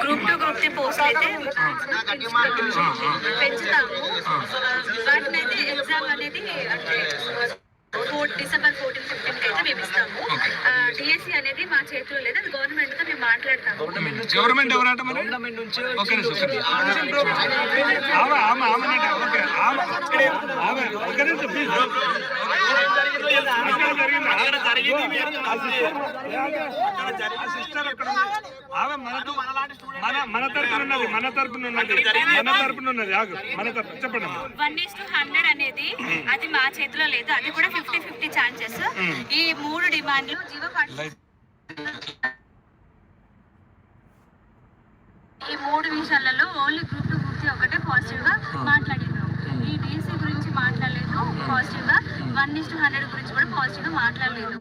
Group two group three post అయితే పెంచుతాము వాటిని అయితే ఎగ్జామ్ అనేది అంటే ఫోర్ డిసెంబర్ ఫోర్టీన్ ఫిఫ్టీన్కి అయితే మేము ఇస్తాము డిఎస్సి అనేది మా చేతిలో లేదు అది గవర్నమెంట్తో మేము మాట్లాడతాము గవర్నమెంట్ ఎవరట మరి ఓకే ఆమె ఆమె ఆమె ఓకే ఆమె ఆమె సిస్టర్. ఆమె మనతో మన మన తరపున ఉన్నది మన తరపున ఉన్నది. మన తరపున ఉన్నది ఆగు. మన తరపు చెప్పండి అమ్మా. వన్ ఈస్ టు హండ్రెడ్ అనేది అది మా చేతిలో లేదు. అది కూడా ఫిఫ్టీ ఫిఫ్టీ ఛాన్సెస్ ఈ మూడు డిమాండ్లు జీవో ఈ మూడు విషయాలలో ఓన్లీ గ్రూప్ టు గ్రూప్ ఒకటే పాజిటివ్గా మాట్లాడినాం. ఈ డిఎస్సి గురించి మాట్లాడలేదు పాజిటివ్గా వన్ ఇస్ టు హండ్రెడ్ గురించి కూడా పాజిటివ్గా మాట్లాడలేదు.